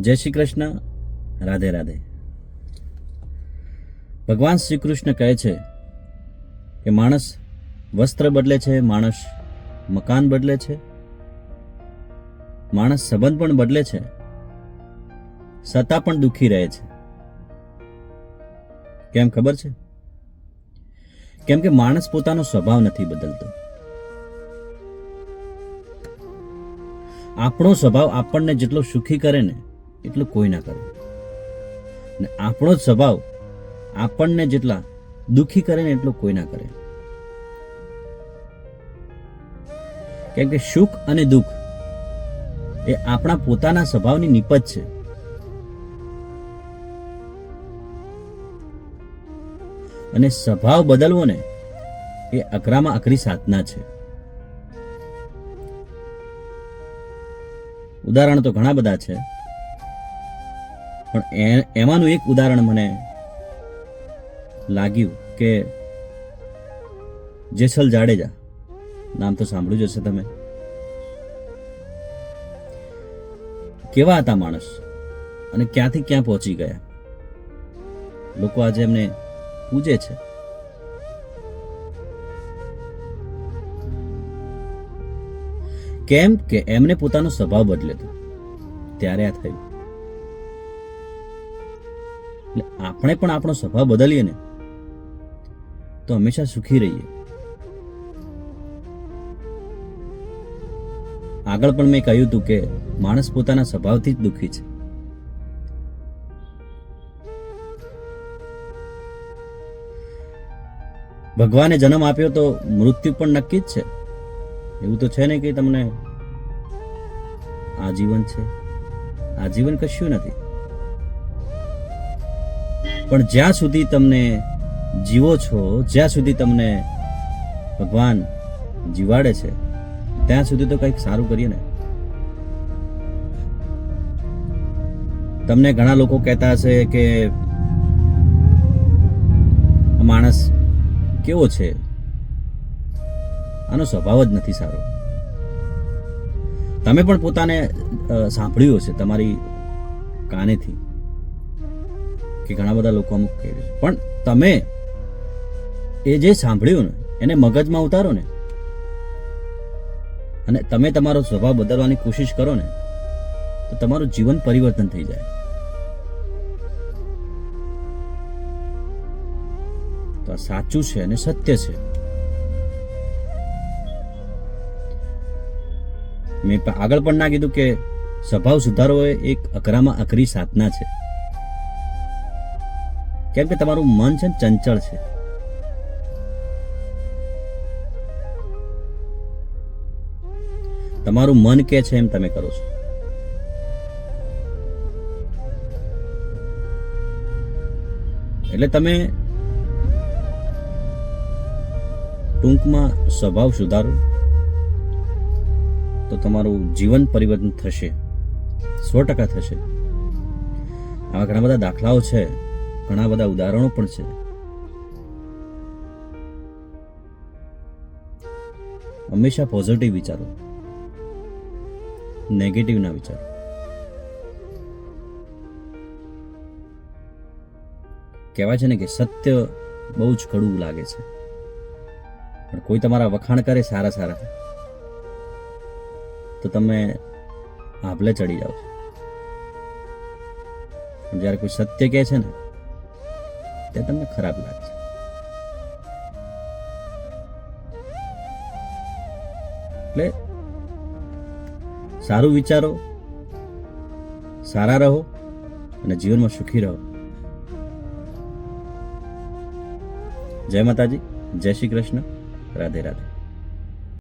જય શ્રી કૃષ્ણ. રાધે રાધે. ભગવાન શ્રી કૃષ્ણ કહે છે કે માણસ વસ્ત્ર બદલે છે, માણસ મકાન બદલે છે, માણસ સંબંધ પણ બદલે છે, સત્તા પણ દુઃખી રહે છે. કેમ ખબર છે? કેમ કે માણસ પોતાનો સ્વભાવ નથી બદલતો. આપણો સ્વભાવ આપણને જેટલો સુખી કરે ને એટલો કોઈ ના કરે. ને આપણો જ સ્વભાવ આપણને જેટલા દુઃખી કરે ને એટલું કોઈ ના કરે. કેમ કે સુખ અને દુઃખ એ આપણા પોતાના સ્વભાવની નિપજ છે. અને સ્વભાવ બદલવો ને એ અકરામાં અકરી સાધના છે. ઉદાહરણ તો ઘણા બધા છે. પણ એમાંનું એક ઉદાહરણ મને લાગ્યું કે જેસલ જાડેજા, નામ તો સાંભળ્યું જ હશે તમે. કેવા હતા માણસ અને ક્યાંથી ક્યાં પહોંચી ગયા? લોકો આજે એમને પૂજે છે. કેમ કે એમને પોતાનો સ્વભાવ બદલ્યો ત્યારે આ થયું. એટલે આપણે પણ આપણો સ્વભાવ બદલીએ ને, તો હંમેશા સુખી રહીએ. આગળ પણ મેં કહ્યું હતું કે માણસ પોતાના સ્વભાવથી જ દુઃખી છે. ભગવાને જન્મ આપ્યો તો મૃત્યુ પણ નક્કી જ છે. એવું તો છે ને કે તમને આજીવન છે. આજીવન કશું નથી. પણ જ્યાં સુધી તમને જીવો છો, જ્યાં સુધી તમને ભગવાન જીવાડે છે, ત્યાં સુધી તો કંઈક સારું કરીએ ને. તમને ઘણા લોકો કહેતા હશે કે માણસ કેવો છે? આનો સ્વભાવ જ નથી સારો. તમે પણ પોતાને સાંભળ્યું હશે તમારી કાનેથી. કે ઘણા બધા લોકો અમુક કહે છે. પણ તમે એ જે સાંભળ્યું ને, એને મગજમાં ઉતારો ને. અને તમે તમારો સ્વભાવ બદલવાની કોશિશ કરો ને, તો તમારું જીવન પરિવર્તન થઈ જાય. તો આ સાચું છે અને સત્ય છે. મેં આગળ પણ ના કીધું કે સ્વભાવ સુધારવો એ એક અકરામાં અકરી સાધના છે. કેમ કે તમારું મન છે ને ચંચળ છે. તમારું મન કે છે એમ તમે કરો છો. એટલે તમે ટૂંકમાં સ્વભાવ સુધારો. તો તમારું જીવન પરિવર્તન થશે. સો ટકા થશે. આવા ઘણા બધા દાખલાઓ છે. ઘણા બધા ઉદાહરણો પણ છે. હંમેશા પોઝિટિવ વિચારો. નેગેટિવ ના વિચારો. કહેવાય છે ને કે સત્ય બહુ જ કડવું લાગે છે. પણ કોઈ તમારા વખાણ કરે સારા સારા. તો તમે આભલે ચડી જાઓ છો. જ્યારે કોઈ સત્ય કહે છે ને તે તમને ખરાબ લાગશે. એટલે સારું વિચારો, સારા રહો અને જીવનમાં સુખી રહો. જય માતાજી, જય શ્રી કૃષ્ણ. રાધે રાધે.